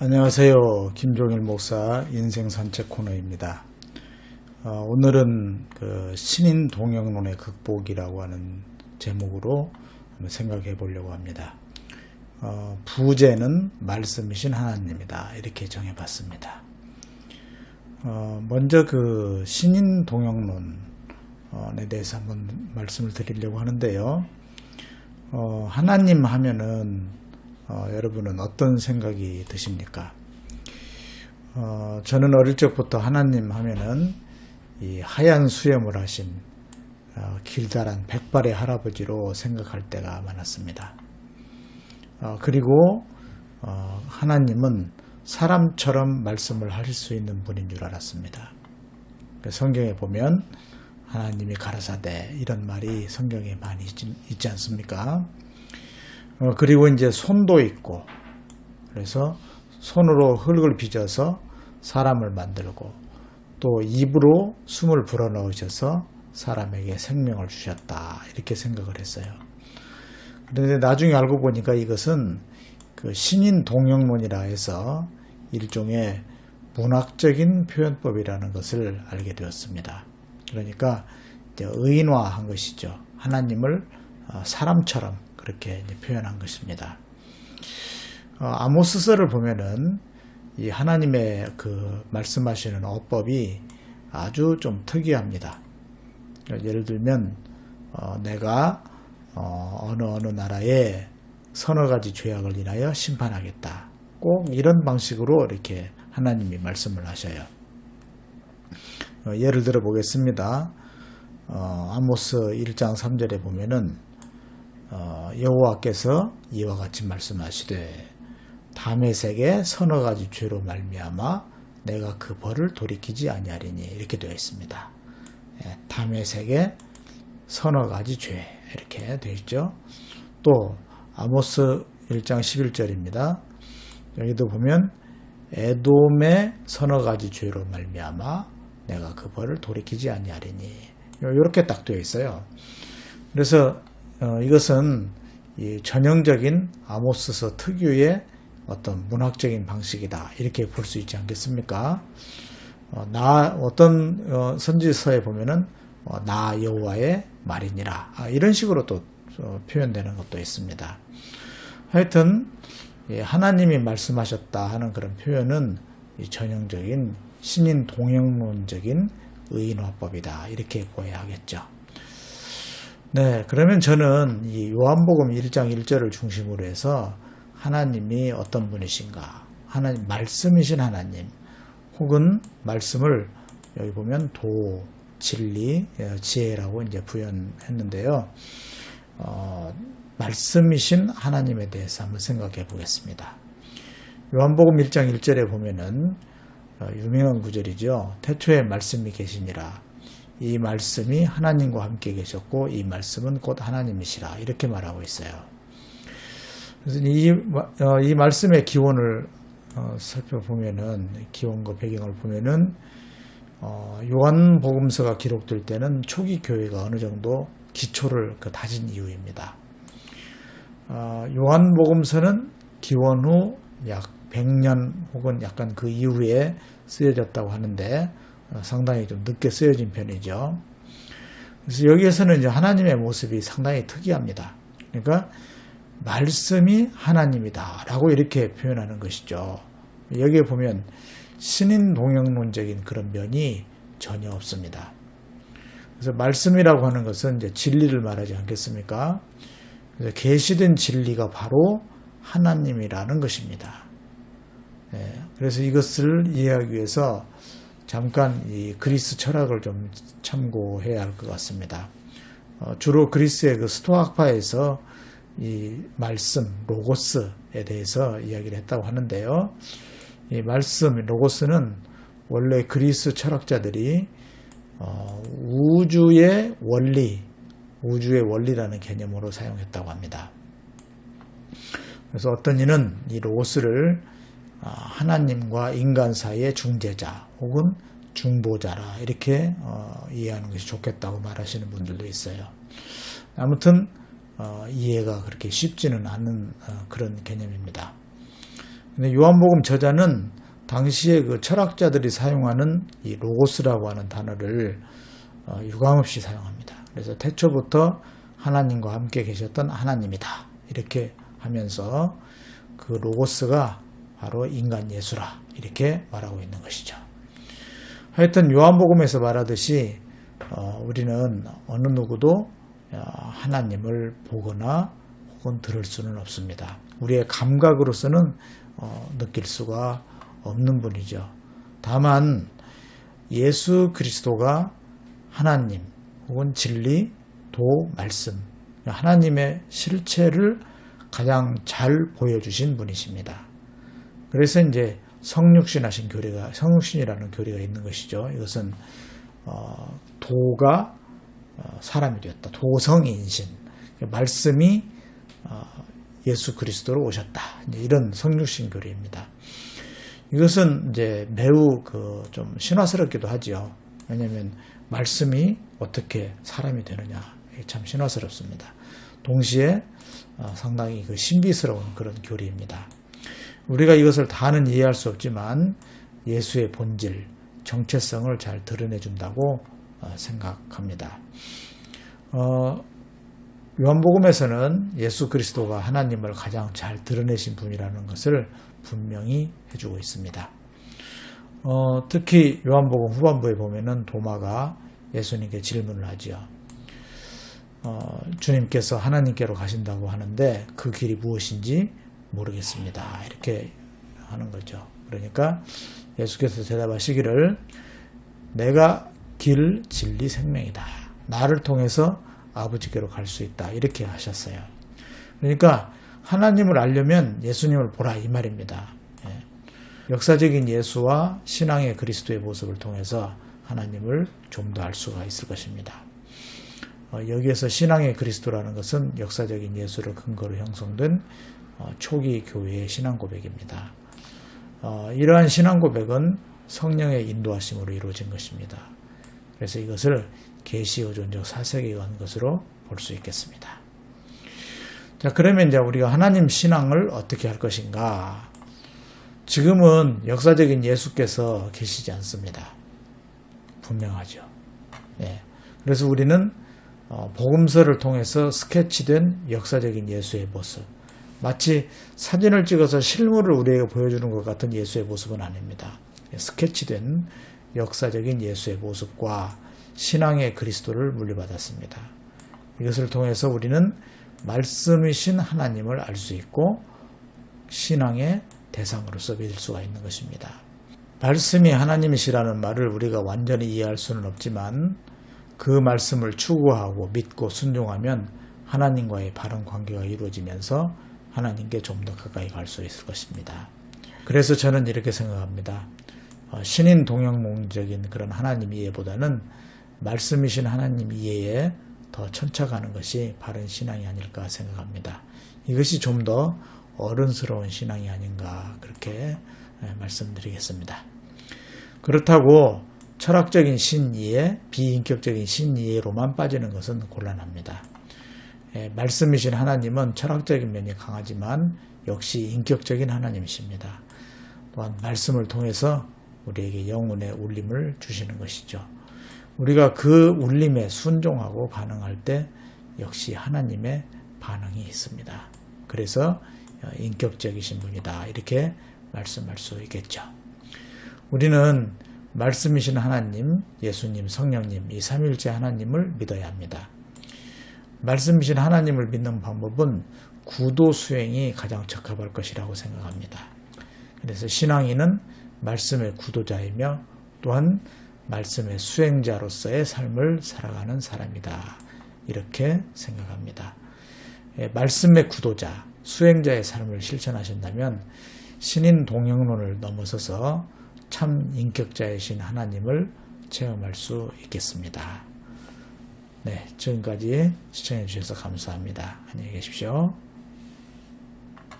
안녕하세요. 김종일 목사 인생 산책 코너입니다. 어, 오늘은 그 신인 동영론의 극복이라고 하는 제목으로 생각해 보려고 합니다. 어, 부제는 말씀이신 하나님이다. 이렇게 정해 봤습니다. 어, 먼저 그 신인 동영론에 대해서 한번 말씀을 드리려고 하는데요. 어, 하나님 하면은 어, 여러분은 어떤 생각이 드십니까? 어, 저는 어릴 적부터 하나님 하면은 이 하얀 수염을 하신 어, 길다란 백발의 할아버지로 생각할 때가 많았습니다. 어, 그리고 어, 하나님은 사람처럼 말씀을 하실 수 있는 분인 줄 알았습니다. 그 성경에 보면 하나님이 가라사대 이런 말이 성경에 많이 있지, 있지 않습니까? 어, 그리고 이제 손도 있고 그래서 손으로 흙을 빚어서 사람을 만들고 또 입으로 숨을 불어넣으셔서 사람에게 생명을 주셨다 이렇게 생각을 했어요. 그런데 나중에 알고 보니까 이것은 그 신인 동영론이라 해서 일종의 문학적인 표현법이라는 것을 알게 되었습니다. 그러니까 의인화한 것이죠. 하나님을 어, 사람처럼 그렇게 표현한 것입니다. 어, 아모스서를 보면은 이 하나님의 그 말씀하시는 어법이 아주 좀 특이합니다. 예를 들면 어, 내가 어, 느 어느 나라에 서너 가지 죄악을 인하여 심판하겠다. 꼭 이런 방식으로 이렇게 하나님이 말씀을 하셔요. 어, 예를 들어 보겠습니다. 어, 아모스 1장 3절에 보면은 어, 여호와께서 이와 같이 말씀하시되 다메색의 서너 가지 죄로 말미암아 내가 그 벌을 돌이키지 아니하리니 이렇게 되어 있습니다. 예, 다메색의 서너 가지 죄 이렇게 되어 있죠. 또 아모스 1장 11절입니다. 여기도 보면 에돔의 서너 가지 죄로 말미암아 내가 그 벌을 돌이키지 아니하리니 이렇게 딱 되어 있어요. 그래서 어, 이것은 전형적인 아모스서 특유의 어떤 문학적인 방식이다 이렇게 볼 수 있지 않겠습니까? 어, 나 어떤 어, 선지서에 보면은 어, 나 여호와의 말이니라 아, 이런 식으로 또 어, 표현되는 것도 있습니다. 하여튼 예, 하나님이 말씀하셨다 하는 그런 표현은 전형적인 신인 동영론적인 의인화법이다 이렇게 보아야 하겠죠. 네, 그러면 저는 이 요한복음 1장 1절을 중심으로 해서 하나님이 어떤 분이신가, 하나님, 말씀이신 하나님, 혹은 말씀을 여기 보면 도, 진리, 예, 지혜라고 이제 부연했는데요. 어, 말씀이신 하나님에 대해서 한번 생각해 보겠습니다. 요한복음 1장 1절에 보면은 어, 유명한 구절이죠. 태초에 말씀이 계시니라. 이 말씀이 하나님과 함께 계셨고 이 말씀은 곧 하나님이시라 이렇게 말하고 있어요. 그래서 이, 어, 이 말씀의 기원을 어, 살펴보면은 기원과 배경을 보면은 어, 요한복음서가 기록될 때는 초기 교회가 어느 정도 기초를 그 다진 이유입니다. 어, 요한복음서는 기원 후 약 100년 혹은 약간 그 이후에 쓰여졌다고 하는데 어, 상당히 좀 늦게 쓰여진 편이죠. 그래서 여기에서는 이제 하나님의 모습이 상당히 특이합니다. 그러니까 말씀이 하나님이다 라고 이렇게 표현하는 것이죠. 여기에 보면 신인 동영론적인 그런 면이 전혀 없습니다. 그래서 말씀이라고 하는 것은 이제 진리를 말하지 않겠습니까? 그래서 계시된 진리가 바로 하나님이라는 것입니다. 네, 그래서 이것을 이해하기 위해서 잠깐 이 그리스 철학을 좀 참고해야 할 것 같습니다. 어, 주로 그리스의 그 스토아파에서 이 말씀 로고스에 대해서 이야기를 했다고 하는데요. 이 말씀 로고스는 원래 그리스 철학자들이 어, 우주의 원리, 우주의 원리라는 개념으로 사용했다고 합니다. 그래서 어떤 이는 이 로고스를 아, 하나님과 인간 사이의 중재자 혹은 중보자라 이렇게 어, 이해하는 것이 좋겠다고 말하시는 분들도 있어요. 아무튼 어, 이해가 그렇게 쉽지는 않은 어, 그런 개념입니다. 근데 요한복음 저자는 당시에 그 철학자들이 사용하는 이 로고스라고 하는 단어를 어, 유감없이 사용합니다. 그래서 태초부터 하나님과 함께 계셨던 하나님이다. 이렇게 하면서 그 로고스가 바로 인간 예수라. 이렇게 말하고 있는 것이죠. 하여튼 요한복음에서 말하듯이 어, 우리는 어느 누구도 어, 하나님을 보거나 혹은 들을 수는 없습니다. 우리의 감각으로서는 어, 느낄 수가 없는 분이죠. 다만 예수 그리스도가 하나님 혹은 진리, 도, 말씀 하나님의 실체를 가장 잘 보여주신 분이십니다. 그래서 이제 성육신하신 교리가 성육신이라는 교리가 있는 것이죠. 이것은 어, 도가 어, 사람이 되었다. 도성인신 말씀이 어, 예수 그리스도로 오셨다. 이런 성육신 교리입니다. 이것은 이제 매우 그 좀 신화스럽기도 하지요. 왜냐하면 말씀이 어떻게 사람이 되느냐 참 신화스럽습니다. 동시에 어, 상당히 그 신비스러운 그런 교리입니다. 우리가 이것을 다는 이해할 수 없지만 예수의 본질, 정체성을 잘 드러내준다고 어, 생각합니다. 어, 요한복음에서는 예수 그리스도가 하나님을 가장 잘 드러내신 분이라는 것을 분명히 해주고 있습니다. 어, 특히 요한복음 후반부에 보면은 도마가 예수님께 질문을 하지요. 어, 주님께서 하나님께로 가신다고 하는데 그 길이 무엇인지 모르겠습니다. 이렇게 하는 거죠. 그러니까 예수께서 대답하시기를 내가 길, 진리, 생명이다. 나를 통해서 아버지께로 갈 수 있다. 이렇게 하셨어요. 그러니까 하나님을 알려면 예수님을 보라 이 말입니다. 예. 역사적인 예수와 신앙의 그리스도의 모습을 통해서 하나님을 좀 더 알 수가 있을 것입니다. 어, 여기에서 신앙의 그리스도라는 것은 역사적인 예수를 근거로 형성된 어, 초기 교회의 신앙 고백입니다. 어, 이러한 신앙 고백은 성령의 인도하심으로 이루어진 것입니다. 그래서 이것을 계시의존적 사색에 의한 것으로 볼 수 있겠습니다. 자, 그러면 이제 우리가 하나님 신앙을 어떻게 할 것인가? 지금은 역사적인 예수께서 계시지 않습니다. 분명하죠. 네. 그래서 우리는 어, 복음서를 통해서 스케치된 역사적인 예수의 모습, 마치 사진을 찍어서 실물을 우리에게 보여주는 것 같은 예수의 모습은 아닙니다. 스케치된 역사적인 예수의 모습과 신앙의 그리스도를 물려받았습니다. 이것을 통해서 우리는 말씀이신 하나님을 알 수 있고 신앙의 대상으로서 믿을 수가 있는 것입니다. 말씀이 하나님이시라는 말을 우리가 완전히 이해할 수는 없지만 그 말씀을 추구하고 믿고 순종하면 하나님과의 바른 관계가 이루어지면서 하나님께 좀 더 가까이 갈 수 있을 것입니다. 그래서 저는 이렇게 생각합니다. 어, 신인 동영몽적인 그런 하나님 이해보다는 말씀이신 하나님 이해에 더 천착하는 것이 바른 신앙이 아닐까 생각합니다. 이것이 좀 더 어른스러운 신앙이 아닌가 그렇게 말씀드리겠습니다. 그렇다고 철학적인 신이해, 비인격적인 신이해로만 빠지는 것은 곤란합니다. 말씀이신 하나님은 철학적인 면이 강하지만 역시 인격적인 하나님이십니다. 또한 말씀을 통해서 우리에게 영혼의 울림을 주시는 것이죠. 우리가 그 울림에 순종하고 반응할 때 역시 하나님의 반응이 있습니다. 그래서 인격적이신 분이다. 이렇게 말씀할 수 있겠죠. 우리는 말씀이신 하나님, 예수님, 성령님, 이 삼일째 하나님을 믿어야 합니다. 말씀이신 하나님을 믿는 방법은 구도 수행이 가장 적합할 것이라고 생각합니다. 그래서 신앙인은 말씀의 구도자이며 또한 말씀의 수행자로서의 삶을 살아가는 사람이다. 이렇게 생각합니다. 예, 말씀의 구도자, 수행자의 삶을 실천하신다면 신인 동영론을 넘어서서 참 인격자이신 하나님을 체험할 수 있겠습니다. 네, 지금까지 시청해 주셔서 감사합니다. 안녕히 계십시오.